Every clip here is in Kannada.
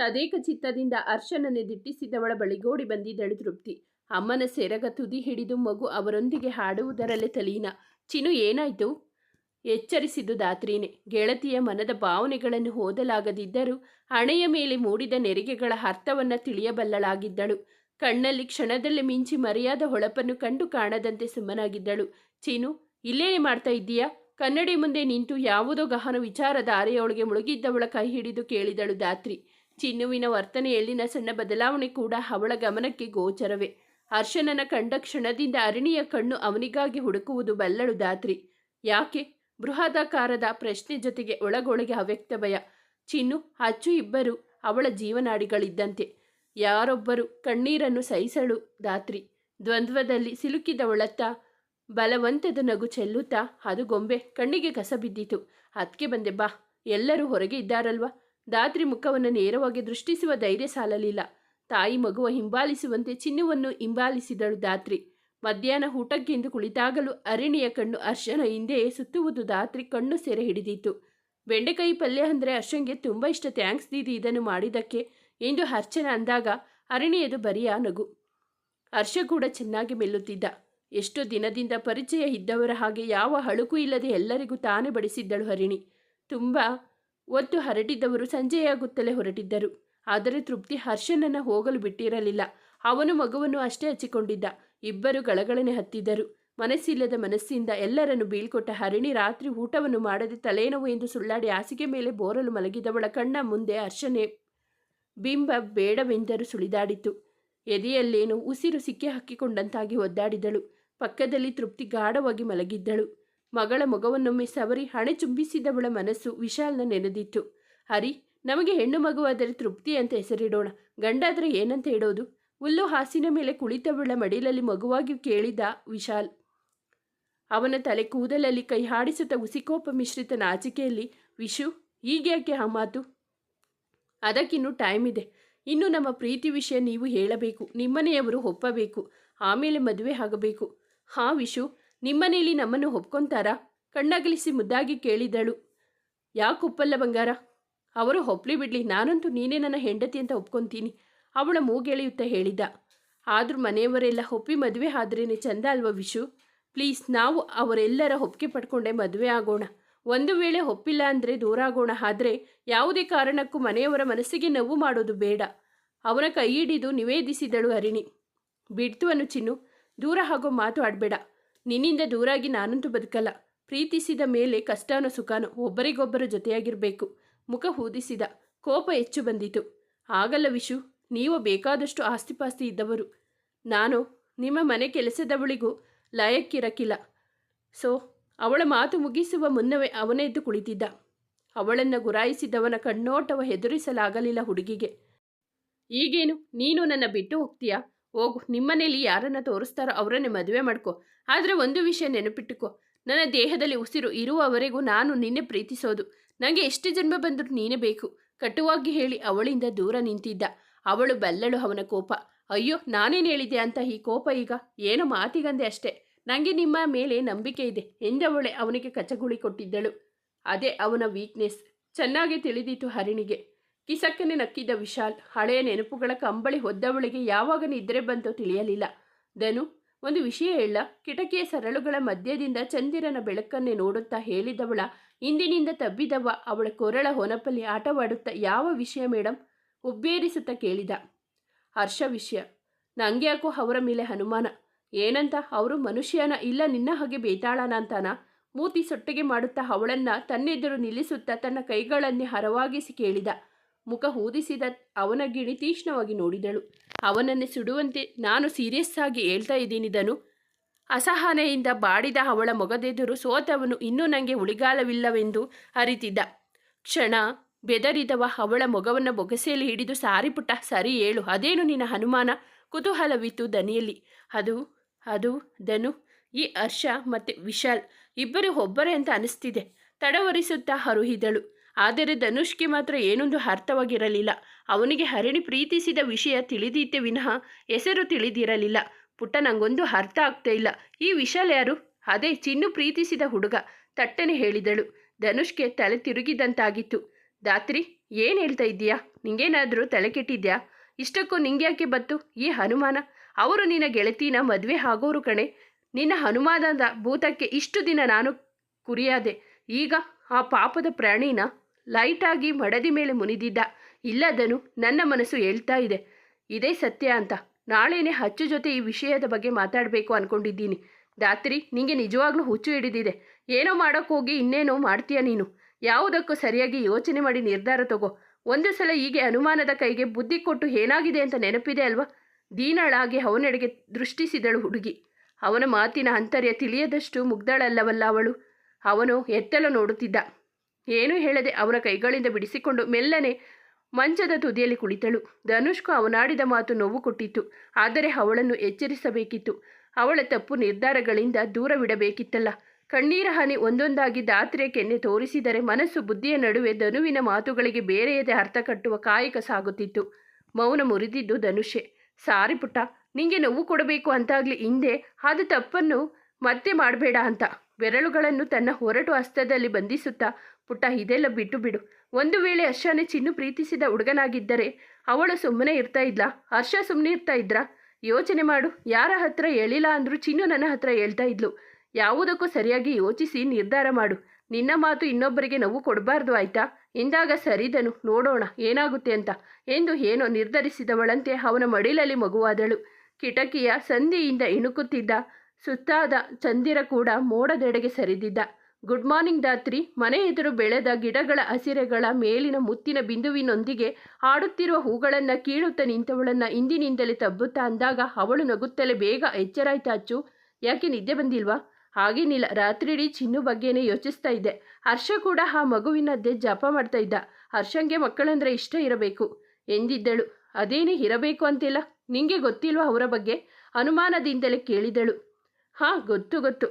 ತದೇಕ ಚಿತ್ತದಿಂದ ಅರ್ಶನನ್ನೇ ದಿಟ್ಟಿಸಿದವಳ ಬಳಿಗೋಡಿ ಬಂದಿದ್ದಳು ತೃಪ್ತಿ. ಅಮ್ಮನ ಸೆರಗ ತುದಿ ಹಿಡಿದು ಮಗು ಅವರೊಂದಿಗೆ ಹಾಡುವುದರಲ್ಲೇ ತಲೀನ. ಚಿನು ಏನಾಯ್ತು? ಎಚ್ಚರಿಸಿದ್ದು ದಾತ್ರಿನೇ. ಗೆಳತಿಯ ಮನದ ಭಾವನೆಗಳನ್ನು ಓದಲಾಗದಿದ್ದರೂ ಹಣೆಯ ಮೇಲೆ ಮೂಡಿದ ನೆರಿಗೆಗಳ ಅರ್ಥವನ್ನು ತಿಳಿಯಬಲ್ಲಳಾಗಿದ್ದಳು. ಕಣ್ಣಲ್ಲಿ ಕ್ಷಣದಲ್ಲಿ ಮಿಂಚಿ ಮರೆಯಾದ ಹೊಳಪನ್ನು ಕಂಡು ಕಾಣದಂತೆ ಸುಮ್ಮನಾಗಿದ್ದಳು. ಚಿನು ಇಲ್ಲೇನೇ ಮಾಡ್ತಾ ಇದ್ದೀಯಾ? ಕನ್ನಡಿ ಮುಂದೆ ನಿಂತು ಯಾವುದೋ ಗಹನ ವಿಚಾರ ದಾರೆಯೊಳಗೆ ಮುಳುಗಿದ್ದವಳ ಕೈ ಹಿಡಿದು ಕೇಳಿದಳು ದಾತ್ರಿ. ಚಿನ್ನುವಿನ ವರ್ತನೆಯಲ್ಲಿನ ಸಣ್ಣ ಬದಲಾವಣೆ ಕೂಡ ಅವಳ ಗಮನಕ್ಕೆ ಗೋಚರವೇ. ಹರ್ಷನನ ಕಂಡ ಕ್ಷಣದಿಂದ ಅರಣಿಯ ಕಣ್ಣು ಅವನಿಗಾಗಿ ಹುಡುಕುವುದು ಬಲ್ಲಳು ದಾತ್ರಿ. ಯಾಕೆ? ಬೃಹದಾಕಾರದ ಪ್ರಶ್ನೆ ಜೊತೆಗೆ ಒಳಗೊಳಗೆ ಅವ್ಯಕ್ತ ಭಯ. ಚಿನ್ನು, ಅಚ್ಚು ಇಬ್ಬರು ಅವಳ ಜೀವನಾಡಿಗಳಿದ್ದಂತೆ. ಯಾರೊಬ್ಬರು ಕಣ್ಣೀರನ್ನು ಸಹಿಸಳು ದಾತ್ರಿ. ದ್ವಂದ್ವದಲ್ಲಿ ಸಿಲುಕಿದವಳತ್ತ ಬಲವಂತದ ನಗು ಚೆಲ್ಲುತ್ತಾ, ಅದು ಗೊಂಬೆ ಕಣ್ಣಿಗೆ ಕಸ ಬಿದ್ದಿತು. ಅದಕ್ಕೆ ಬಂದೆ ಬಾ, ಎಲ್ಲರೂ ಹೊರಗೆ ಇದ್ದಾರಲ್ವಾ? ದಾತ್ರಿ ಮುಖವನ್ನು ನೇರವಾಗಿ ದೃಷ್ಟಿಸುವ ಧೈರ್ಯ ಸಾಲಲಿಲ್ಲ. ತಾಯಿ ಮಗುವ ಹಿಂಬಾಲಿಸುವಂತೆ ಚಿನ್ನವನ್ನು ಹಿಂಬಾಲಿಸಿದಳು ದಾತ್ರಿ ಮಧ್ಯಾಹ್ನ ಊಟಕ್ಕೆಂದು ಕುಳಿತಾಗಲೂ ಅರಿಣಿಯ ಕಣ್ಣು ಅರ್ಶನ ಹಿಂದೆಯೇ ಸುತ್ತುವುದು ದಾತ್ರಿ ಕಣ್ಣು ಸೆರೆ ಹಿಡಿದಿತ್ತು. ಬೆಂಡೆಕಾಯಿ ಪಲ್ಯ ಅಂದರೆ ಅರ್ಶನ್ಗೆ ತುಂಬ ಇಷ್ಟ, ಥ್ಯಾಂಕ್ಸ್ ದೀದಿ ಇದನ್ನು ಮಾಡಿದ್ದಕ್ಕೆ ಎಂದು ಅರ್ಚನ ಅಂದಾಗ ಅರಣಿಯದು ಬರಿಯ ನಗು. ಹರ್ಷ ಕೂಡ ಚೆನ್ನಾಗಿ ಮೆಲ್ಲುತ್ತಿದ್ದ. ಎಷ್ಟೋ ದಿನದಿಂದ ಪರಿಚಯ ಇದ್ದವರ ಹಾಗೆ ಯಾವ ಹಳುಕು ಇಲ್ಲದೆ ಎಲ್ಲರಿಗೂ ತಾನೇ ಬಡಿಸಿದ್ದಳು ಹರಿಣಿ ತುಂಬ ಒತ್ತು ಹರಟಿದ್ದವರು ಸಂಜೆಯಾಗುತ್ತಲೇ ಹೊರಟಿದ್ದರು. ಆದರೆ ತೃಪ್ತಿ ಹರ್ಷನನ್ನು ಹೋಗಲು ಬಿಟ್ಟಿರಲಿಲ್ಲ. ಅವನು ಮಗುವನ್ನು ಅಷ್ಟೇ ಹಚ್ಚಿಕೊಂಡಿದ್ದ. ಇಬ್ಬರು ಗಳಗಳನೆ ಹತ್ತಿದ್ದರು. ಮನಸ್ಸಿಲ್ಲದ ಮನಸ್ಸಿಂದ ಎಲ್ಲರನ್ನು ಬೀಳ್ಕೊಟ್ಟ ಹರಿಣಿ ರಾತ್ರಿ ಊಟವನ್ನು ಮಾಡದೆ ತಲೆನೋವು ಎಂದು ಸುಳ್ಳಾಡಿ ಹಾಸಿಗೆ ಮೇಲೆ ಬೋರಲು ಮಲಗಿದವಳ ಕಣ್ಣ ಮುಂದೆ ಹರ್ಷನೇ ಬಿಂಬ ಬೇಡವೆಂದರೂ ಸುಳಿದಾಡಿತು. ಎದೆಯಲ್ಲೇನು ಉಸಿರು ಸಿಕ್ಕಿ ಹಾಕಿಕೊಂಡಂತಾಗಿ ಒದ್ದಾಡಿದಳು. ಪಕ್ಕದಲ್ಲಿ ತೃಪ್ತಿ ಗಾಢವಾಗಿ ಮಲಗಿದ್ದಳು. ಮಗಳ ಮೊಗವನ್ನೊಮ್ಮೆ ಸವರಿ ಹಣೆ ಚುಂಬಿಸಿದವಳ ಮನಸ್ಸು ವಿಶಾಲ್ನ ನೆನೆದಿತ್ತು. ಹರಿ, ನಮಗೆ ಹೆಣ್ಣು ಮಗುವಾದರೆ ತೃಪ್ತಿ ಅಂತ ಹೆಸರಿಡೋಣ. ಗಂಡಾದರೆ ಏನಂತ ಇಡೋದು ಹುಲ್ಲು ಹಾಸಿನ ಮೇಲೆ ಕುಳಿತವಳ ಮಡಿಲಲ್ಲಿ ಮಗುವಾಗಿ ಕೇಳಿದ ವಿಶಾಲ್. ಅವನ ತಲೆ ಕೂದಲಲ್ಲಿ ಕೈ ಹಾಡಿಸುತ್ತ ಉಸಿಕೋಪ ಮಿಶ್ರಿತ ನಾಚಿಕೆಯಲ್ಲಿ, ವಿಶು, ಹೀಗ್ಯಾಕೆ ಆ ಮಾತು? ಅದಕ್ಕಿನ್ನೂ ಟೈಮ್ ಇದೆ. ಇನ್ನು ನಮ್ಮ ಪ್ರೀತಿ ವಿಷಯ ನೀವು ಹೇಳಬೇಕು. ನಿಮ್ಮನೆಯವರು ಒಪ್ಪಬೇಕು. ಆಮೇಲೆ ಮದುವೆ ಆಗಬೇಕು. ಹಾಂ, ವಿಶು ನಿಮ್ಮನೇಲಿ ನಮ್ಮನ್ನು ಒಪ್ಕೊಂತಾರಾ? ಕಣ್ಣಗಲಿಸಿ ಮುದ್ದಾಗಿ ಕೇಳಿದಳು. ಯಾಕೆ ಒಪ್ಪಲ್ಲ ಬಂಗಾರ? ಅವರು ಒಪ್ಲಿ ಬಿಡ್ಲಿ, ನಾನಂತೂ ನೀನೇ ನನ್ನ ಹೆಂಡತಿ ಅಂತ ಒಪ್ಕೊಂತೀನಿ, ಅವಳ ಮೂಗೆಳೆಯುತ್ತ ಹೇಳಿದ. ಆದರೂ ಮನೆಯವರೆಲ್ಲ ಒಪ್ಪಿ ಮದುವೆ ಆದ್ರೇನೆ ಚಂದ ಅಲ್ವಾ ವಿಶು? ಪ್ಲೀಸ್, ನಾವು ಅವರೆಲ್ಲರ ಒಪ್ಪಿಗೆ ಪಡ್ಕೊಂಡೆ ಮದುವೆ ಆಗೋಣ. ಒಂದು ವೇಳೆ ಒಪ್ಪಿಲ್ಲ ಅಂದರೆ ದೂರ ಆಗೋಣ ಆದರೆ ಯಾವುದೇ ಕಾರಣಕ್ಕೂ ಮನೆಯವರ ಮನಸ್ಸಿಗೆ ನೋವು ಮಾಡೋದು ಬೇಡ. ಅವನ ಕೈ ಹಿಡಿದು ನಿವೇದಿಸಿದಳು ಹರಿಣಿ ಬಿಡ್ತು ಅನು ಚಿನ್ನು, ದೂರ ಆಗೋ ಮಾತು ಆಡಬೇಡ. ನಿನ್ನಿಂದ ದೂರಾಗಿ ನಾನಂತೂ ಬದುಕಲ್ಲ. ಪ್ರೀತಿಸಿದ ಮೇಲೆ ಕಷ್ಟನೋ ಸುಖನೋ ಒಬ್ಬರಿಗೊಬ್ಬರು ಜೊತೆಯಾಗಿರಬೇಕು. ಮುಖ ಹೂದಿಸಿದ ಕೋಪ ಹೆಚ್ಚು ಬಂದಿತು. ಆಗಲ್ಲ ವಿಶು, ನೀವು ಬೇಕಾದಷ್ಟು ಆಸ್ತಿಪಾಸ್ತಿ ಇದ್ದವರು. ನಾನು ನಿಮ್ಮ ಮನೆ ಕೆಲಸದವಳಿಗೂ ಲಯಕ್ಕಿರಕ್ಕಿಲ್ಲ. ಸೊ, ಅವಳ ಮಾತು ಮುಗಿಸುವ ಮುನ್ನವೇ ಅವನೆದ್ದು ಕುಳಿತಿದ್ದ. ಅವಳನ್ನು ಗುರಾಯಿಸಿದವನ ಕಣ್ಣೋಟವ ಹೆದರಿಸಲಾಗಲಿಲ್ಲ ಹುಡುಗಿಗೆ. ಈಗೇನು, ನೀನು ನನ್ನ ಬಿಟ್ಟು ಹೋಗ್ತೀಯಾ? ಹೋಗು, ನಿಮ್ಮನೇಲಿ ಯಾರನ್ನ ತೋರಿಸ್ತಾರೋ ಅವರನ್ನೇ ಮದುವೆ ಮಾಡ್ಕೊ. ಆದರೆ ಒಂದು ವಿಷಯ ನೆನಪಿಟ್ಟುಕೋ ನನ್ನ ದೇಹದಲ್ಲಿ ಉಸಿರು ಇರುವವರೆಗೂ ನಾನು ನಿನ್ನೆ ಪ್ರೀತಿಸೋದು. ನನಗೆ ಎಷ್ಟು ಜನ್ಮ ಬಂದರೂ ನೀನೇ ಬೇಕು. ಕಟುವಾಗಿ ಹೇಳಿ ಅವಳಿಂದ ದೂರ ನಿಂತಿದ್ದ. ಅವಳು ಬಲ್ಲಳು ಅವನ ಕೋಪ. ಅಯ್ಯೋ, ನಾನೇನು ಹೇಳಿದೆ ಅಂತ ಈ ಕೋಪ ಈಗ? ಏನೋ ಮಾತಿಗಂದೆ ಅಷ್ಟೇ. ನನಗೆ ನಿಮ್ಮ ಮೇಲೆ ನಂಬಿಕೆ ಇದೆ. ಎಂದವಳೆ ಅವನಿಗೆ ಕಚಗುಳಿ ಕೊಟ್ಟಿದ್ದಳು. ಅದೇ ಅವನ ವೀಕ್ನೆಸ್ ಚೆನ್ನಾಗಿ ತಿಳಿದಿತ್ತು ಹರಿಣಿಗೆ. ಕಿಸಕ್ಕನೆ ನಕ್ಕಿದ್ದ ವಿಶಾಲ್ ಹಳೆಯ ನೆನಪುಗಳ ಕಂಬಳಿ ಹೊದ್ದವಳಿಗೆ ಯಾವಾಗ ನಿದ್ರೆ ಬಂತೋ ತಿಳಿಯಲಿಲ್ಲ. ಧನು, ಒಂದು ವಿಷಯ ಹೇಳ, ಕಿಟಕಿಯ ಸರಳುಗಳ ಮಧ್ಯದಿಂದ ಚಂದಿರನ ಬೆಳಕನ್ನೇ ನೋಡುತ್ತಾ ಹೇಳಿದವಳ, ಇಂದಿನಿಂದ ತಬ್ಬಿದವ ಅವಳ ಕೊರಳ ಹೊನಪಲ್ಲಿ ಆಟವಾಡುತ್ತಾ ಯಾವ ವಿಷಯ ಮೇಡಮ್ ಉಬ್ಬೇರಿಸುತ್ತಾ ಕೇಳಿದ. ಹರ್ಷ ವಿಷಯ. ನಂಗೆ ಯಾಕೋ ಅವರ ಮೇಲೆ ಅನುಮಾನ. ಏನಂತ, ಅವರು ಮನುಷ್ಯನ ಇಲ್ಲ ನಿನ್ನ ಹಾಗೆ ಬೇತಾಳನ ಅಂತಾನ ಮೂತಿ ಸೊಟ್ಟಿಗೆ ಮಾಡುತ್ತಾ ಅವಳನ್ನ ತನ್ನೆದುರು ನಿಲ್ಲಿಸುತ್ತಾ ತನ್ನ ಕೈಗಳನ್ನೇ ಹರವಾಗಿಸಿ ಕೇಳಿದ. ಮುಖ ಹೂದಿಸಿದ ಅವನ ಗಿಣಿ ತೀಕ್ಷ್ಣವಾಗಿ ನೋಡಿದಳು. ಅವನನ್ನು ಸುಡುವಂತೆ ನಾನು ಸೀರಿಯಸ್ ಆಗಿ ಹೇಳ್ತಾ ಇದ್ದೀನಿ ಧನು. ಅಸಹನೆಯಿಂದ ಬಾಡಿದ ಅವಳ ಮೊಗದೆದುರು ಸೋತವನು ಇನ್ನೂ ನನಗೆ ಉಳಿಗಾಲವಿಲ್ಲವೆಂದು ಅರಿತಿದ್ದ. ಕ್ಷಣ ಬೆದರಿದವ ಅವಳ ಮೊಗವನ್ನು ಬೊಗಸೆಯಲ್ಲಿ ಹಿಡಿದು ಸಾರಿ ಪುಟ್ಟ ಸರಿ ಹೇಳು, ಅದೇನು ನಿನ್ನ ಹನುಮಾನ? ಕುತೂಹಲವಿತ್ತು ದನಿಯಲ್ಲಿ. ಅದು ಅದು ಧನು, ಈ ಹರ್ಷ ಮತ್ತು ವಿಶಾಲ್, ಇಬ್ಬರು ಒಬ್ಬರೇ ಅಂತ ಅನಿಸ್ತಿದೆ. ತಡವರಿಸುತ್ತಾ ಹರುಹಿದಳು ಆದರೆ ಧನುಷ್ಗೆ ಮಾತ್ರ ಏನೊಂದು ಅರ್ಥವಾಗಿರಲಿಲ್ಲ. ಅವನಿಗೆ ಹರಿಣಿ ಪ್ರೀತಿಸಿದ ವಿಷಯ ತಿಳಿದಿದ್ದೆ ವಿನಃ ಹೆಸರು ತಿಳಿದಿರಲಿಲ್ಲ. ಪುಟ್ಟ ನಂಗೊಂದು ಅರ್ಥ ಆಗ್ತಾ ಇಲ್ಲ. ಈ ವಿಶಾಲ್ ಯಾರು? ಅದೇ ಚಿನ್ನು ಪ್ರೀತಿಸಿದ ಹುಡುಗ, ತಟ್ಟನೆ ಹೇಳಿದಳು. ಧನುಷ್ಗೆ ತಲೆ ತಿರುಗಿದಂತಾಗಿತ್ತು. ದಾತ್ರಿ ಏನು ಹೇಳ್ತಾ ಇದ್ದೀಯಾ? ನಿಂಗೇನಾದರೂ ತಲೆ ಕೆಟ್ಟಿದ್ಯಾ? ಇಷ್ಟಕ್ಕೂ ನಿಂಗೆ ಯಾಕೆ ಬತ್ತು? ಈ ಹನುಮಾನ? ಅವರು ನಿನ್ನ ಗೆಳತಿನ ಮದುವೆ ಆಗೋರು ಕಣೆ. ನಿನ್ನ ಹನುಮಾನದ ಭೂತಕ್ಕೆ ಇಷ್ಟು ದಿನ ನಾನು ಕುರಿಯಾದೆ. ಈಗ ಆ ಪಾಪದ ಪ್ರಾಣಿನ ಲೈಟಾಗಿ ಮಡದಿ ಮೇಲೆ ಮುನಿದಿದ್ದ. ಇಲ್ಲದನು ನನ್ನ ಮನಸ್ಸು ಹೇಳ್ತಾ ಇದೆ. ಇದೇ ಸತ್ಯ ಅಂತ. ನಾಳೆನೇ ಹಚ್ಚು ಜೊತೆ ಈ ವಿಷಯದ ಬಗ್ಗೆ ಮಾತಾಡಬೇಕು ಅಂದ್ಕೊಂಡಿದ್ದೀನಿ ದಾತ್ರಿ, ನಿಂಗೆ ನಿಜವಾಗ್ಲೂ ಹುಚ್ಚು ಹಿಡಿದಿದೆ. ಏನೋ ಮಾಡೋಕ್ಕೋಗಿ ಇನ್ನೇನೋ ಮಾಡ್ತೀಯ ನೀನು? ಯಾವುದಕ್ಕೂ ಸರಿಯಾಗಿ ಯೋಚನೆ ಮಾಡಿ ನಿರ್ಧಾರ ತಗೋ. ಒಂದು ಸಲ ಹೀಗೆ ಅನುಮಾನದ ಕೈಗೆ ಬುದ್ಧಿ ಕೊಟ್ಟು ಏನಾಗಿದೆ ಅಂತ ನೆನಪಿದೆ ಅಲ್ವಾ? ದೀನಳಾಗಿ ಅವನೆಡೆಗೆ ದೃಷ್ಟಿಸಿದಳು ಹುಡುಗಿ. ಅವನ ಮಾತಿನ ಅಂತರ್ಯ ತಿಳಿಯದಷ್ಟು ಮುಗ್ದಳಲ್ಲವಲ್ಲ ಅವಳು? ಅವನು ಎತ್ತಲು ನೋಡುತ್ತಿದ್ದ. ಏನೂ ಹೇಳದೆ ಅವನ ಕೈಗಳಿಂದ ಬಿಡಿಸಿಕೊಂಡು ಮೆಲ್ಲನೆ ಮಂಚದ ತುದಿಯಲ್ಲಿ ಕುಳಿತಳು. ಧನುಷ್ಕು ಅವನಾಡಿದ ಮಾತು ನೋವು ಕೊಟ್ಟಿತ್ತು. ಆದರೆ ಅವಳನ್ನು ಎಚ್ಚರಿಸಬೇಕಿತ್ತು. ಅವಳ ತಪ್ಪು ನಿರ್ಧಾರಗಳಿಂದ ದೂರವಿಡಬೇಕಿತ್ತಲ್ಲ ಕಣ್ಣೀರ ಹನಿ ಒಂದೊಂದಾಗಿ ದಾತ್ರಿಯ ಕೆನ್ನೆ ತೋರಿಸಿದರೆ ಮನಸ್ಸು ಬುದ್ಧಿಯ ನಡುವೆ ಧನುವಿನ ಮಾತುಗಳಿಗೆ ಬೇರೆಯದೇ ಅರ್ಥ ಕಟ್ಟುವ ಕಾಯಕ ಸಾಗುತ್ತಿತ್ತು. ಮೌನ ಮುರಿದಿದ್ದು ಧನುಷೆ ಸಾರಿ ಪುಟ್ಟ, ನಿಂಗೆ ನೋವು ಕೊಡಬೇಕು ಅಂತಾಗ್ಲಿ ಹಿಂದೆ, ಅದು ತಪ್ಪನ್ನು ಮತ್ತೆ ಮಾಡಬೇಡ ಅಂತ. ಬೆರಳುಗಳನ್ನು ತನ್ನ ಹೊರಟು ಹಸ್ತದಲ್ಲಿ ಬಂಧಿಸುತ್ತಾ ಪುಟ್ಟ ಇದೆಲ್ಲ ಬಿಟ್ಟು ಬಿಡು. ಒಂದು ವೇಳೆ ಹರ್ಷನೇ ಚಿನ್ನು ಪ್ರೀತಿಸಿದ ಹುಡುಗನಾಗಿದ್ದರೆ ಅವಳು ಸುಮ್ಮನೆ ಇರ್ತಾ ಇದ್ಲಾ? ಹರ್ಷ ಸುಮ್ಮನೆ ಇರ್ತಾ ಇದ್ರಾ? ಯೋಚನೆ ಮಾಡು. ಯಾರ ಹತ್ರ ಹೇಳಿಲ್ಲ ಅಂದರೂ ಚಿನ್ನು ನನ್ನ ಹತ್ರ ಹೇಳ್ತಾ ಇದ್ಲು. ಯಾವುದಕ್ಕೂ ಸರಿಯಾಗಿ ಯೋಚಿಸಿ ನಿರ್ಧಾರ ಮಾಡು. ನಿನ್ನ ಮಾತು ಇನ್ನೊಬ್ಬರಿಗೆ ನೋವು ಕೊಡಬಾರ್ದು ಆಯ್ತಾ? ಎಂದಾಗ ಸರಿದನು. ನೋಡೋಣ. ಏನಾಗುತ್ತೆ ಅಂತ. ಎಂದು ಏನೋ ನಿರ್ಧರಿಸಿದವಳಂತೆ ಅವನ ಮಡಿಲಲ್ಲಿ ಮಗುವಾದಳು. ಕಿಟಕಿಯ ಸಂಧಿಯಿಂದ ಇಣುಕುತ್ತಿದ್ದ ಸುತ್ತಾದ ಚಂದಿರ ಕೂಡ ಮೋಡದೆಡೆಗೆ ಸರಿದಿದ್ದ. ಗುಡ್ ಮಾರ್ನಿಂಗ್ ದಾತ್ರಿ ಮನೆ ಎದುರು ಬೆಳೆದ ಗಿಡಗಳ ಹಸಿರೆಗಳ ಮೇಲಿನ ಮುತ್ತಿನ ಬಿಂದುವಿನೊಂದಿಗೆ ಆಡುತ್ತಿರುವ ಹೂಗಳನ್ನು ಕೀಳುತ್ತಾ ನಿಂತವಳನ್ನ ಇಂದಿನಿಂದಲೇ ತಬ್ಬುತ್ತಾ ಅಂದಾಗ ಅವಳು ನಗುತ್ತಲೇ ಬೇಗ ಎಚ್ಚರಾಯ್ತಾ, ಅಚ್ಚು, ಯಾಕೆ ನಿದ್ದೆ ಬಂದಿಲ್ವಾ? ಹಾಗೇನಿಲ್ಲ ರಾತ್ರಿಡೀ ಚಿನ್ನು ಬಗ್ಗೆನೇ ಯೋಚಿಸ್ತಾ ಇದ್ದೆ. ಹರ್ಷ ಕೂಡ ಆ ಮಗುವಿನದ್ದೇ ಜಪ ಮಾಡ್ತಾ ಇದ್ದ. ಹರ್ಷಂಗೆ ಮಕ್ಕಳಂದ್ರೆ ಇಷ್ಟ ಇರಬೇಕು. ಎಂದಿದ್ದಳು. ಅದೇನೇ ಇರಬೇಕು ಅಂತಿಲ್ಲ. ನಿಂಗೆ ಗೊತ್ತಿಲ್ವಾ ಅವರ ಬಗ್ಗೆ? ಅನುಮಾನದಿಂದಲೇ ಕೇಳಿದಳು. ಹಾಂ, ಗೊತ್ತು ಗೊತ್ತು.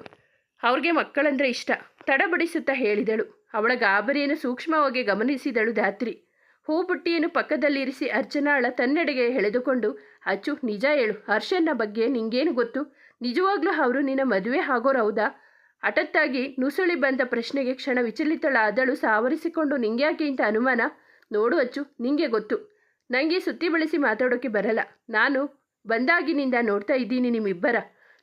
ಅವ್ರಿಗೆ ಮಕ್ಕಳಂದ್ರೆ ಇಷ್ಟ. ತಡಬಡಿಸುತ್ತಾ ಹೇಳಿದಳು. ಅವಳ ಗಾಬರಿಯನ್ನು ಸೂಕ್ಷ್ಮವಾಗಿ ಗಮನಿಸಿದಳು ಧಾತ್ರಿ. ಹೂಬುಟ್ಟಿಯನ್ನು ಪಕ್ಕದಲ್ಲಿರಿಸಿ ಅರ್ಚನಾಳ ತನ್ನೆಡೆಗೆ ಎಳೆದುಕೊಂಡು, ಅಚ್ಚು, ನಿಜ ಹೇಳು. ಹರ್ಷನ ಬಗ್ಗೆ ನಿಂಗೇನು ಗೊತ್ತು? ನಿಜವಾಗ್ಲೂ ಅವರು ನಿನ್ನ ಮದುವೆ ಆಗೋರು ಹೌದಾ? ಹಠತ್ತಾಗಿ ನುಸುಳಿ ಬಂದ ಪ್ರಶ್ನೆಗೆ ಕ್ಷಣ ವಿಚಲಿತಳಾದಳು ಸಾವರಿಸಿಕೊಂಡು, ನಿಂಗ್ಯಾಕೆ ಇಂಥ ಅನುಮಾನ? ನೋಡು ಅಚ್ಚು, ನಿಂಗೆ ಗೊತ್ತು. ನನಗೆ ಸುತ್ತಿ ಬಳಸಿ ಮಾತಾಡೋಕೆ ಬರಲ್ಲ. ನಾನು ಬಂದಾಗಿನಿಂದ ನೋಡ್ತಾ ಇದ್ದೀನಿ ನಿಮ್ಮಿಬ್ಬರ.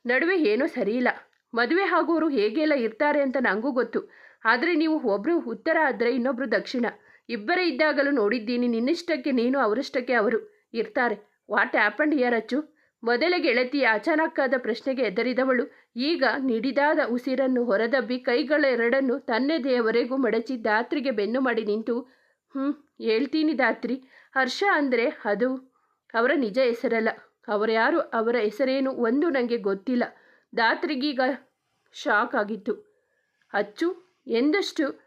ನಡುವೆ ಏನೋ ಸರಿಯಿಲ್ಲ. ಮದುವೆ ಆಗೋರು ಹೇಗೆಲ್ಲ ಇರ್ತಾರೆ ಅಂತ ನನಗೂ ಗೊತ್ತು. ಆದರೆ ನೀವು ಒಬ್ಬರು ಉತ್ತರ ಆದರೆ ಇನ್ನೊಬ್ಬರು ದಕ್ಷಿಣ. ಇಬ್ಬರೇ ಇದ್ದಾಗಲೂ ನೋಡಿದ್ದೀನಿ, ನಿನ್ನಿಷ್ಟಕ್ಕೆ ನೀನು ಅವರಿಷ್ಟಕ್ಕೆ ಅವರು ಇರ್ತಾರೆ. ವಾಟ್ ಆ್ಯಪಂಡ್ ಇಯರ್ ಅಚ್ಚು. ಮೊದಲ ಗೆಳತಿಯ ಅಚಾನಕ್ಕಾದ ಪ್ರಶ್ನೆಗೆ ಎದರಿದವಳು ಈಗ ನಿಡಿದಾದ ಉಸಿರನ್ನು ಹೊರದಬ್ಬಿ ಕೈಗಳೆರಡನ್ನು ತನ್ನೆದೆಯವರೆಗೂ ಮಡಚಿ ದಾತ್ರಿಗೆ ಬೆನ್ನು ಮಾಡಿ ನಿಂತು ಹ್ಞೂ ಹೇಳ್ತೀನಿ ದಾತ್ರಿ ಹರ್ಷ ಅಂದರೆ ಅದು ಅವರ ನಿಜ ಹೆಸರಲ್ಲ. ಅವರ್ಯಾರು ಅವರ ಹೆಸರೇನು ಒಂದು ನನಗೆ ಗೊತ್ತಿಲ್ಲ. ದಾತ್ರಿಗೀಗ ಶಾಕ್ ಆಗಿತ್ತು. ಅಚ್ಚು, ಎಂದಷ್ಟು?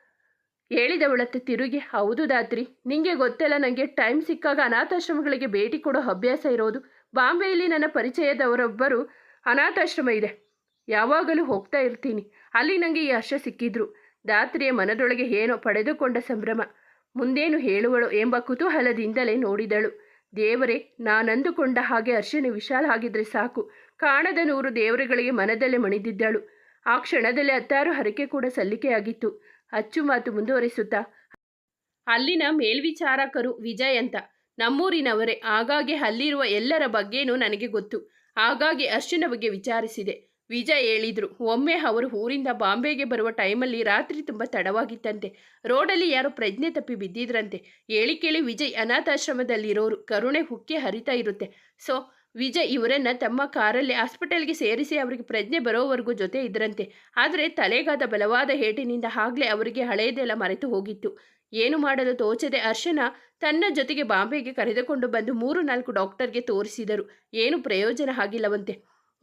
ಹೇಳಿದವಳತ್ತೆ ತಿರುಗಿ, ಹೌದು ದಾತ್ರಿ ನಿಂಗೆ ಗೊತ್ತಲ್ಲ ನನಗೆ ಟೈಮ್ ಸಿಕ್ಕಾಗ ಅನಾಥಾಶ್ರಮಗಳಿಗೆ ಭೇಟಿ ಕೊಡೋ ಅಭ್ಯಾಸ ಇರೋದು. ಬಾಂಬೆಯಲ್ಲಿ ನನ್ನ ಪರಿಚಯದವರೊಬ್ಬರು ಅನಾಥಾಶ್ರಮ ಇದೆ. ಯಾವಾಗಲೂ ಹೋಗ್ತಾ ಇರ್ತೀನಿ. ಅಲ್ಲಿ ನನಗೆ ಈ ಹರ್ಷ ಸಿಕ್ಕಿದ್ರು. ದಾತ್ರಿಯ ಮನದೊಳಗೆ ಏನೋ ಪಡೆದುಕೊಂಡ ಸಂಭ್ರಮ. ಮುಂದೇನು ಹೇಳುವಳು ಎಂಬ ಕುತೂಹಲದಿಂದಲೇ ನೋಡಿದಳು. ದೇವರೇ, ನಾನಂದುಕೊಂಡ ಹಾಗೆ ಹರ್ಷನ ವಿಶಾಲ ಆಗಿದ್ರೆ ಸಾಕು. ಕಾಣದ ನೂರು ದೇವರುಗಳಿಗೆ ಮನದಲ್ಲೇ ಮಣಿದಿದ್ದಳು. ಆ ಕ್ಷಣದಲ್ಲಿ ಹತ್ತಾರು ಹರಕೆ ಕೂಡ ಸಲ್ಲಿಕೆಯಾಗಿತ್ತು. ಅಚ್ಚು ಮಾತು ಮುಂದುವರಿಸುತ್ತಾ, ಅಲ್ಲಿನ ಮೇಲ್ವಿಚಾರಕರು ವಿಜಯ್ ಅಂತ. ನಮ್ಮೂರಿನವರೇ. ಹಾಗಾಗಿ ಅಲ್ಲಿರುವ ಎಲ್ಲರ ಬಗ್ಗೆನೂ ನನಗೆ ಗೊತ್ತು. ಹಾಗಾಗಿ ಅರ್ಶನ ಬಗ್ಗೆ ವಿಚಾರಿಸಿದೆ. ವಿಜಯ್ ಹೇಳಿದ್ರು, ಒಮ್ಮೆ ಅವರು ಊರಿಂದ ಬಾಂಬೆಗೆ ಬರುವ ಟೈಮಲ್ಲಿ ರಾತ್ರಿ ತುಂಬ ತಡವಾಗಿತ್ತಂತೆ. ರೋಡಲ್ಲಿ ಯಾರು ಪ್ರಜ್ಞೆ ತಪ್ಪಿ ಬಿದ್ದಿದ್ರಂತೆ. ಹೇಳಿ ಕೇಳಿ ವಿಜಯ್ ಅನಾಥಾಶ್ರಮದಲ್ಲಿರೋರು. ಕರುಣೆ ಹುಕ್ಕಿ ಹರಿತಾ ಇರುತ್ತೆ. ಸೊ ವಿಜಯ್ ಇವರನ್ನ ತಮ್ಮ ಕಾರಲ್ಲಿ ಹಾಸ್ಪಿಟಲ್ಗೆ ಸೇರಿಸಿ ಅವರಿಗೆ ಪ್ರಜ್ಞೆ ಬರೋವರೆಗೂ ಜೊತೆ ಇದ್ರಂತೆ. ಆದರೆ ತಲೆಗಾದ ಬಲವಾದ ಹೇಟಿನಿಂದ ಆಗಲೇ ಅವರಿಗೆ ಹಳೆಯದೆಲ್ಲ ಮರೆತು ಹೋಗಿತ್ತು. ಏನು ಮಾಡಲು ತೋಚದೆ ಅರ್ಶನ ತನ್ನ ಜೊತೆಗೆ ಬಾಂಬೆಗೆ ಕರೆದುಕೊಂಡು ಬಂದು ಮೂರು ನಾಲ್ಕು ಡಾಕ್ಟರ್ಗೆ ತೋರಿಸಿದರು. ಏನು ಪ್ರಯೋಜನ ಆಗಿಲ್ಲವಂತೆ.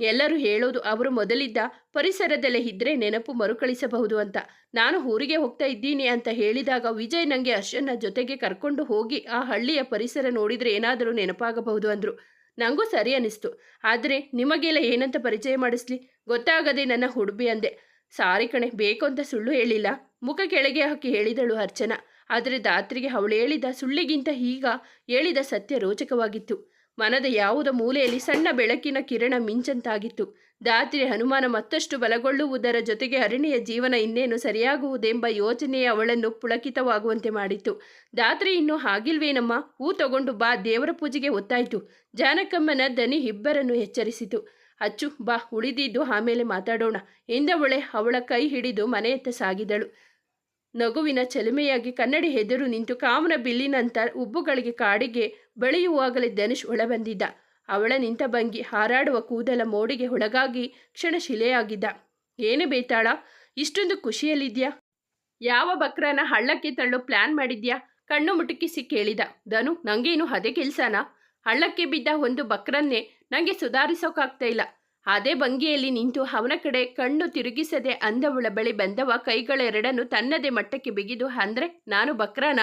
ಎಲ್ಲರೂ ಹೇಳೋದು ಅವರು ಮೊದಲಿದ್ದ ಪರಿಸರದಲ್ಲೇ ಇದ್ದರೆ ನೆನಪು ಮರುಕಳಿಸಬಹುದು ಅಂತ. ನಾನು ಊರಿಗೆ ಹೋಗ್ತಾ ಇದ್ದೀನಿ ಅಂತ ಹೇಳಿದಾಗ ವಿಜಯ್ ನನಗೆ ಅರ್ಶನ ಜೊತೆಗೆ ಕರ್ಕೊಂಡು ಹೋಗಿ ಆ ಹಳ್ಳಿಯ ಪರಿಸರ ನೋಡಿದರೆ ಏನಾದರೂ ನೆನಪಾಗಬಹುದು ಅಂದರು. ನನಗೂ ಸರಿ ಅನ್ನಿಸ್ತು ಆದರೆ ನಿಮಗೆಲ್ಲ ಏನಂತ ಪರಿಚಯ ಮಾಡಿಸ್ಲಿ? ಗೊತ್ತಾಗದೆ ನನ್ನ ಹುಡುಬಿ ಅಂದೆ. ಸಾರಿ ಕಣೆ ಬೇಕು ಅಂತ ಸುಳ್ಳು ಹೇಳಿಲ್ಲ. ಮುಖ ಕೆಳಗೆ ಹಾಕಿ ಹೇಳಿದಳು ಅರ್ಚನಾ. ಆದರೆ ದಾತ್ರಿಗೆ ಅವಳು ಹೇಳಿದ ಸುಳ್ಳಿಗಿಂತ ಈಗ ಹೇಳಿದ ಸತ್ಯ ರೋಚಕವಾಗಿತ್ತು. ಮನದ ಯಾವುದ ಮೂಲೆಯಲ್ಲಿ ಸಣ್ಣ ಬೆಳಕಿನ ಕಿರಣ ಮಿಂಚಂತಾಗಿತ್ತು. ದಾತ್ರಿ ಹನುಮಾನ ಮತ್ತಷ್ಟು ಬಲಗೊಳ್ಳುವುದರ ಜೊತೆಗೆ ಹರಿಣಿಯ ಜೀವನ ಇನ್ನೇನು ಸರಿಯಾಗುವುದೆಂಬ ಯೋಚನೆಯೇ ಅವಳನ್ನು ಪುಳಕಿತವಾಗುವಂತೆ ಮಾಡಿತು. ದಾತ್ರಿ ಇನ್ನು ಹಾಗಿಲ್ವೇನಮ್ಮ? ಹೂ ತಗೊಂಡು ಬಾ, ದೇವರ ಪೂಜೆಗೆ ಒತ್ತಾಯಿತು. ಜಾನಕಮ್ಮನ ದನಿ ಇಬ್ಬರನ್ನು ಎಚ್ಚರಿಸಿತು. ಅಚ್ಚು, ಬಾ, ಉಳಿದಿದ್ದು ಆಮೇಲೆ ಮಾತಾಡೋಣ. ಎಂದವಳೆ ಅವಳ ಕೈ ಹಿಡಿದು ಮನೆಯತ್ತ ಸಾಗಿದಳು. ನಗುವಿನ ಚಲುಮೆಯಾಗಿ ಕನ್ನಡಿ ಹೆದರು ನಿಂತು ಕಾಮನ ಬಿಲ್ಲಿನಂತ ಉಬ್ಬುಗಳಿಗೆ ಕಾಡಿಗೆ ಬೆಳೆಯುವಾಗಲೇ ಧನುಷ್ ಒಳಬಂದಿದ್ದ. ಅವಳ ನಿಂತ ಭಂಗಿ ಹಾರಾಡುವ ಕೂದಲ ಮೋಡಿಗೆ ಒಳಗಾಗಿ ಕ್ಷಣಶಿಲೆಯಾಗಿದ್ದ ಏನು ಬೇತಾಳ, ಇಷ್ಟೊಂದು ಖುಷಿಯಲ್ಲಿದ್ಯಾ? ಯಾವ ಬಕ್ರನ ಹಳ್ಳಕ್ಕೆ ತಳ್ಳು ಪ್ಲಾನ್ ಮಾಡಿದ್ಯಾ? ಕಣ್ಣು ಮುಟುಕಿಸಿ ಕೇಳಿದ. ಧನು, ನಂಗೇನು ಅದೇ ಕೆಲ್ಸನಾ? ಹಳ್ಳಕ್ಕೆ ಬಿದ್ದ ಒಂದು ಬಕ್ರನ್ನೇ ನಂಗೆ ಸುಧಾರಿಸೋಕಾಗ್ತಾ ಇಲ್ಲ. ಅದೇ ಭಂಗಿಯಲ್ಲಿ ನಿಂತು ಅವನ ಕಡೆ ಕಣ್ಣು ತಿರುಗಿಸದೆ ಅಂದವಳ ಬಳಿ ಬಂದವ ಕೈಗಳೆರಡನ್ನು ತನ್ನದೇ ಮಟ್ಟಕ್ಕೆ ಬಿಗಿದು, ಅಂದ್ರೆ ನಾನು ಬಕ್ರನ?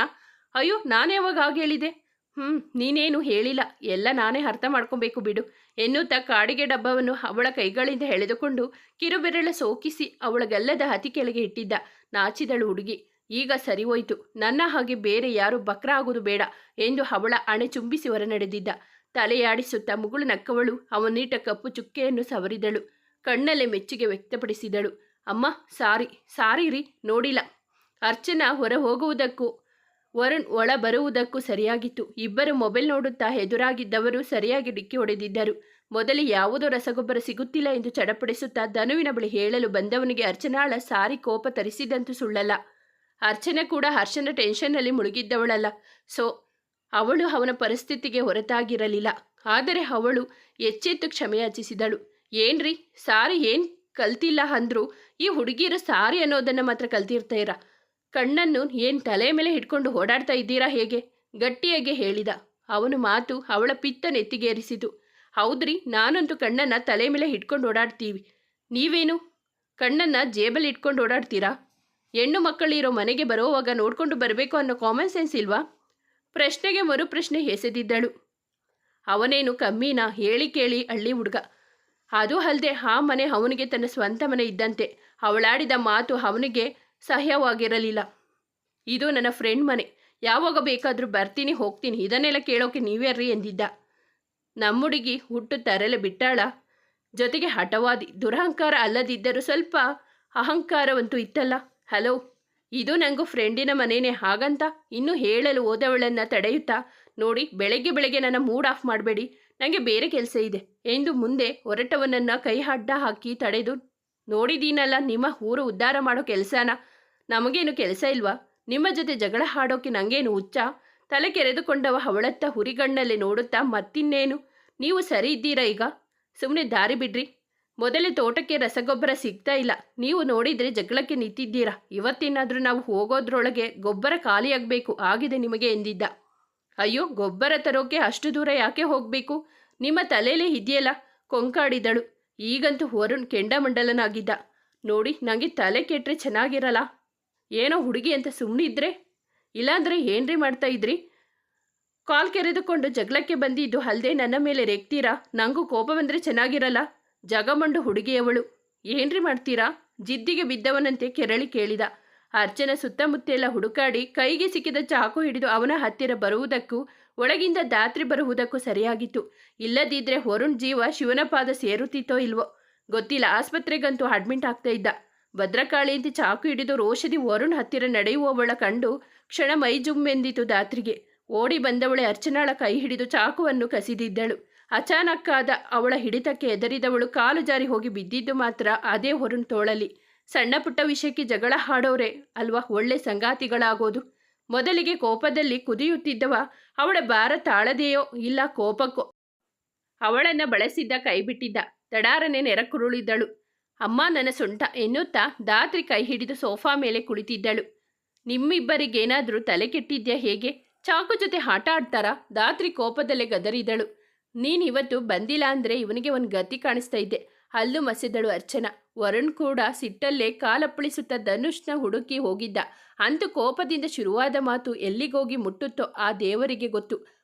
ಅಯ್ಯೋ, ನಾನೇ ಯಾವಾಗ ಹಾಗೆ ಹೇಳಿದೆ? ಹ್ಞೂ ನೀನೇನು ಹೇಳಿಲ್ಲ. ಎಲ್ಲ ನಾನೇ ಅರ್ಥ ಮಾಡ್ಕೊಬೇಕು ಬಿಡು. ಎನ್ನುತ್ತಾ ಕಾಡಿಗೆ ಡಬ್ಬವನ್ನು ಅವಳ ಕೈಗಳಿಂದ ಎಳೆದುಕೊಂಡು ಕಿರುಬೆರಳ ಸೋಕಿಸಿ ಅವಳ ಗಲ್ಲದ ಹತಿ ಕೆಳಗೆ ಇಟ್ಟಿದ್ದ ನಾಚಿದಳು ಹುಡುಗಿ. ಈಗ ಸರಿ ಹೋಯ್ತು. ನನ್ನ ಹಾಗೆ ಬೇರೆ ಯಾರು ಬಕ್ರ ಆಗುವುದು ಬೇಡ ಎಂದು ಅವಳ ಅಣೆ ಚುಂಬಿಸಿ ಹೊರನಡೆದಿದ್ದ. ತಲೆಯಾಡಿಸುತ್ತಾ ಮುಗುಳು ನಕ್ಕವಳು ಅವನೀಟ ಕಪ್ಪು ಚುಕ್ಕೆಯನ್ನು ಸವರಿದಳು. ಕಣ್ಣಲ್ಲೇ ಮೆಚ್ಚುಗೆ ವ್ಯಕ್ತಪಡಿಸಿದಳು. ಅಮ್ಮ, ಸಾರಿ ಸಾರಿ ರೀ ನೋಡಿಲ್ಲ. ಅರ್ಚನಾ ಹೊರ ಹೋಗುವುದಕ್ಕೂ ವರುಣ್ ಒಳ ಬರುವುದಕ್ಕೂ ಸರಿಯಾಗಿತ್ತು. ಇಬ್ಬರು ಮೊಬೈಲ್ ನೋಡುತ್ತಾ ಎದುರಾಗಿದ್ದವರು ಸರಿಯಾಗಿ ಡಿಕ್ಕಿ ಹೊಡೆದಿದ್ದರು. ಮೊದಲು ಯಾವುದೋ ರಸಗೊಬ್ಬರ ಸಿಗುತ್ತಿಲ್ಲ ಎಂದು ಚಡಪಡಿಸುತ್ತಾ ಧನುವಿನ ಬಳಿ ಹೇಳಲು ಬಂದವನಿಗೆ ಅರ್ಚನಾಳ ಸಾರಿ ಕೋಪ ತರಿಸಿದಂತೂ ಸುಳ್ಳಲ್ಲ. ಅರ್ಚನೆ ಕೂಡ ಹರ್ಷನ ಟೆನ್ಷನ್ನಲ್ಲಿ ಮುಳುಗಿದ್ದವಳಲ್ಲ. ಸೊ, ಅವಳು ಅವನ ಪರಿಸ್ಥಿತಿಗೆ ಹೊರತಾಗಿರಲಿಲ್ಲ. ಆದರೆ ಅವಳು ಎಚ್ಚೆತ್ತು ಕ್ಷಮೆಯಾಚಿಸಿದಳು ಏನ್ರಿ, ಸಾರಿ ಏನು ಕಲ್ತಿಲ್ಲ ಅಂದ್ರು? ಈ ಹುಡುಗಿಯರು ಸಾರಿ ಅನ್ನೋದನ್ನು ಮಾತ್ರ ಕಲ್ತಿರ್ತೀರ ಕಣ್ಣನ್ನು ಏನು ತಲೆ ಮೇಲೆ ಹಿಡ್ಕೊಂಡು ಓಡಾಡ್ತಾ ಇದ್ದೀರಾ ಹೇಗೆ? ಗಟ್ಟಿಯಾಗಿ ಹೇಳಿದ. ಅವನು ಮಾತು ಅವಳ ಪಿತ್ತ ನೆತ್ತಿಗೇರಿಸಿತು. ಹೌದ್ರಿ, ನಾನಂತೂ ಕಣ್ಣನ್ನು ತಲೆ ಮೇಲೆ ಹಿಡ್ಕೊಂಡು ಓಡಾಡ್ತೀವಿ. ನೀವೇನು? ಕಣ್ಣನ್ನು ಜೇಬಲ್ಲಿ ಇಟ್ಕೊಂಡು ಓಡಾಡ್ತೀರಾ? ಹೆಣ್ಣು ಮಕ್ಕಳಿರೋ ಮನೆಗೆ ಬರೋವಾಗ ನೋಡ್ಕೊಂಡು ಬರಬೇಕು ಅನ್ನೋ ಕಾಮನ್ ಸೆನ್ಸ್ ಇಲ್ವಾ? ಪ್ರಶ್ನೆಗೆ ಮರುಪ್ರಶ್ನೆ ಎಸೆದಿದ್ದಳು. ಅವನೇನು ಕಮ್ಮಿನಾ ಹೇಳಿ ಕೇಳಿ ಹಳ್ಳಿ ಹುಡುಗ. ಅದು ಅಲ್ಲದೆ ಆ ಮನೆ ಅವನಿಗೆ ತನ್ನ ಸ್ವಂತ ಮನೆ ಇದ್ದಂತೆ. ಅವಳಾಡಿದ ಮಾತು ಅವನಿಗೆ ಸಹ್ಯವಾಗಿರಲಿಲ್ಲ. ಇದು ನನ್ನ ಫ್ರೆಂಡ್ ಮನೆ. ಯಾವಾಗ ಬೇಕಾದರೂ ಬರ್ತೀನಿ, ಹೋಗ್ತೀನಿ. ಇದನ್ನೆಲ್ಲ ಕೇಳೋಕೆ ನೀವ್ಯಾರ್ರಿ ಎಂದಿದ್ದ. ನಮ್ಮುಡುಗಿ ಹುಟ್ಟು ತರಲೆ ಬಿಟ್ಟಾಳ. ಜೊತೆಗೆ ಹಠವಾದಿ, ದುರಹಂಕಾರ ಅಲ್ಲದಿದ್ದರೂ ಸ್ವಲ್ಪ ಅಹಂಕಾರವಂತೂ ಇತ್ತಲ್ಲ. ಹಲೋ, ಇದು ನನಗೂ ಫ್ರೆಂಡಿನ ಮನೇನೆ ಹಾಗಂತ? ಇನ್ನೂ ಹೇಳಲು ಓದವಳನ್ನು ತಡೆಯುತ್ತಾ? ನೋಡಿ, ಬೆಳಗ್ಗೆ ಬೆಳಗ್ಗೆ ನನ್ನ ಮೂಡ್ ಆಫ್ ಮಾಡಬೇಡಿ. ನನಗೆ ಬೇರೆ ಕೆಲಸ ಇದೆ. ಎಂದು ಮುಂದೆ ಹೊರಟವನನ್ನ ಕೈ ಅಡ್ಡ ಹಾಕಿ ತಡೆದು, ನೋಡಿದೀನಲ್ಲ, ನಿಮ್ಮ ಊರು ಉದ್ಧಾರ ಮಾಡೋ ಕೆಲಸನ? ನಮಗೇನು ಕೆಲಸ ಇಲ್ವಾ? ನಿಮ್ಮ ಜೊತೆ ಜಗಳ ಹಾಡೋಕೆ ನಂಗೇನು ಹುಚ್ಚ? ತಲೆ ಕೆರೆದುಕೊಂಡವ ಅವಳತ್ತ ಹುರಿಗಣ್ಣಲ್ಲಿ ನೋಡುತ್ತಾ ಮತ್ತಿನ್ನೇನು? ನೀವು ಸರಿ ಇದ್ದೀರಾ ಈಗ? ಸುಮ್ಮನೆ ದಾರಿ ಬಿಡ್ರಿ. ಮೊದಲೇ ತೋಟಕ್ಕೆ ರಸಗೊಬ್ಬರ ಸಿಗ್ತಾ ಇಲ್ಲ. ನೀವು ನೋಡಿದರೆ ಜಗಳಕ್ಕೆ ನಿಂತಿದ್ದೀರಾ? ಇವತ್ತೇನಾದರೂ ನಾವು ಹೋಗೋದ್ರೊಳಗೆ ಗೊಬ್ಬರ ಖಾಲಿಯಾಗಬೇಕು, ಆಗಿದೆ ನಿಮಗೆ ಎಂದಿದ್ದ. ಅಯ್ಯೋ, ಗೊಬ್ಬರ ತರೋಕೆ ಅಷ್ಟು ದೂರ ಯಾಕೆ ಹೋಗಬೇಕು? ನಿಮ್ಮ ತಲೆಯಲ್ಲೇ ಇದೆಯಲ್ಲ? ಕೊಂಕಾಡಿದಳು. ಈಗಂತೂ ವರುಣ್ ಕೆಂಡಮಂಡಲನಾಗಿದ್ದ. ನೋಡಿ ನನಗೆ ತಲೆ ಕೆಟ್ಟರೆ ಚೆನ್ನಾಗಿರಲ್ಲ. ಏನೋ ಹುಡುಗಿ ಅಂತ ಸುಮ್ಮನಿದ್ರೆ ಇಲ್ಲಾಂದ್ರೆ ಏನ್ರಿ ಮಾಡ್ತಾ ಇದ್ರಿ? ಕಾಲ್ ಕೆರೆದುಕೊಂಡು ಜಗಳಕ್ಕೆ ಬಂದಿದ್ದು ಅಲ್ಲದೆ ನನ್ನ ಮೇಲೆ ರೆಗ್ತೀರಾ? ನನಗೂ ಕೋಪ ಬಂದರೆ ಚೆನ್ನಾಗಿರಲ್ಲ. ಜಗಮಂಡು ಹುಡುಗಿಯವಳು. ಏನ್ರಿ ಮಾಡ್ತೀರಾ? ಜಿದ್ದಿಗೆ ಬಿದ್ದವನಂತೆ ಕೆರಳಿ ಕೇಳಿದ. ಅರ್ಚನ ಸುತ್ತಮುತ್ತೆಲ್ಲ ಹುಡುಕಾಡಿ ಕೈಗೆ ಸಿಕ್ಕಿದ ಚಾಕು ಹಿಡಿದು ಅವನ ಹತ್ತಿರ ಬರುವುದಕ್ಕೂ, ಒಳಗಿಂದ ದಾತ್ರಿ ಬರುವುದಕ್ಕೂ ಸರಿಯಾಗಿತ್ತು. ಇಲ್ಲದಿದ್ರೆ ವರುಣ್ ಜೀವ ಶಿವನ ಪಾದ ಸೇರುತ್ತಿತ್ತೋ ಇಲ್ವೋ? ಗೊತ್ತಿಲ್ಲ. ಆಸ್ಪತ್ರೆಗಂತೂ ಅಡ್ಮಿಟ್ ಆಗ್ತಾ ಇದ್ದ. ಭದ್ರಕಾಳಿಯಂತೆ ಚಾಕು ಹಿಡಿದು ರೋಷದಿ ವರುಣ್ ಹತ್ತಿರ ನಡೆಯುವವಳ ಕಂಡು ಕ್ಷಣ ಮೈಜುಮ್ಮೆಂದಿತು ದಾತ್ರಿಗೆ. ಓಡಿ ಬಂದವಳೆ ಅರ್ಚನಾಳ ಕೈ ಹಿಡಿದು ಚಾಕುವನ್ನು ಕಸಿದಿದ್ದಳು. ಅಚಾನಕ್ಕಾದ ಅವಳ ಹಿಡಿತಕ್ಕೆ ಎದರಿದವಳು ಕಾಲು ಜಾರಿ ಹೋಗಿ ಬಿದ್ದಿದ್ದು ಮಾತ್ರ ಅದೇ ಹೊರನ್ ತೋಳಲಿ. ಸಣ್ಣ ಪುಟ್ಟ ವಿಷಯಕ್ಕೆ ಜಗಳ ಹಾಡೋರೆ ಅಲ್ವಾ ಒಳ್ಳೆ ಸಂಗಾತಿಗಳಾಗೋದು. ಮೊದಲಿಗೆ ಕೋಪದಲ್ಲಿ ಕುದಿಯುತ್ತಿದ್ದವ, ಅವಳ ಭಾರ ತಾಳದೆಯೋ ಇಲ್ಲ ಕೋಪಕ್ಕೋ? ಅವಳನ್ನ ಬಳಸಿದ್ದ ಕೈಬಿಟ್ಟಿದ್ದ. ತಡಾರನೆ ನೆರಕುರುಳಿದ್ದಳು ಅಮ್ಮ ನನ್ನ ಸೊಂಟ ಎನ್ನುತ್ತಾ ದಾತ್ರಿ ಕೈ ಹಿಡಿದು ಸೋಫಾ ಮೇಲೆ ಕುಳಿತಿದ್ದಳು. ನಿಮ್ಮಿಬ್ಬರಿಗೇನಾದರೂ ತಲೆ ಕೆಟ್ಟಿದ್ಯಾ ಹೇಗೆ? ಚಾಕು ಜೊತೆ ಆಟ ಆಡ್ತಾರಾ? ದಾತ್ರಿ ಕೋಪದಲ್ಲೇ ಗದರಿದಳು. ನೀನಿವತ್ತು ಬಂದಿಲ್ಲ ಅಂದರೆ ಇವನಿಗೆ ಒಂದು ಗತಿ ಕಾಣಿಸ್ತಾ ಇದ್ದೆ ಹಲ್ಲು ಮಸೆದಳು ಅರ್ಚನಾ. ವರುಣ್ ಕೂಡ ಸಿಟ್ಟಲ್ಲೇ ಕಾಲಪ್ಪಳಿಸುತ್ತಾ ಧನುಷ್ನ ಹುಡುಕಿ ಹೋಗಿದ್ದ. ಅಂತೂ ಕೋಪದಿಂದ ಶುರುವಾದ ಮಾತು ಎಲ್ಲಿಗೋಗಿ ಮುಟ್ಟುತ್ತೋ ಆ ದೇವರಿಗೆ ಗೊತ್ತು.